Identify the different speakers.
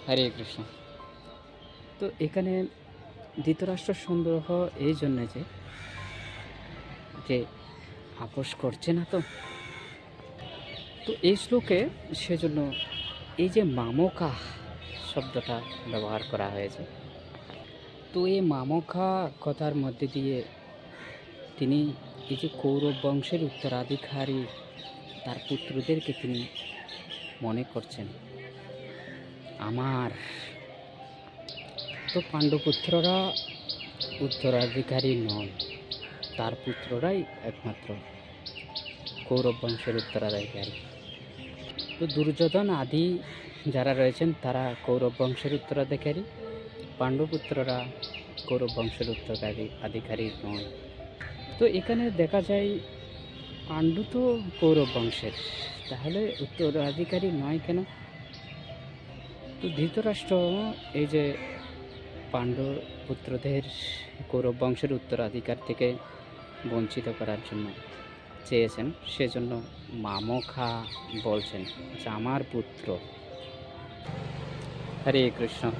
Speaker 1: হরে কৃষ্ণ। তো এখানে ধৃতরাষ্ট্র সংগ্রহ এই জন্য যে যে আপোষ করছে না তো। তো এই শ্লোকে সেজন্য এই যে মামকা শব্দটা ব্যবহার করা হয়েছে, তো এই মামকা কথার মধ্যে দিয়ে তিনি এই যে কৌরব বংশের উত্তরাধিকারী তার পুত্রদেরকে তিনি মনে করছেন। আমার তো পাণ্ডুপুত্ররা উত্তরাধিকারী নন, তার পুত্ররাই একমাত্র কৌরব বংশের উত্তরাধিকারী। তো দুর্যোধন আদি যারা রয়েছেন, তারা কৌরব বংশের উত্তরাধিকারী, পাণ্ডুপুত্ররা কৌরব বংশের উত্তরাধি, আধিকারী নয় তো এখানে দেখা যায়, পাণ্ডু তো কৌরব বংশের, তাহলে উত্তরাধিকারী নয় কেন? তো ধৃতরাষ্ট্র এই যে পাণ্ডব পুত্রদের কৌরব বংশের উত্তরাধিকার থেকে বঞ্চিত করার জন্য চেয়েছেন, সেজন্য মামখা বলছেন যে আমার পুত্র। হরে কৃষ্ণ।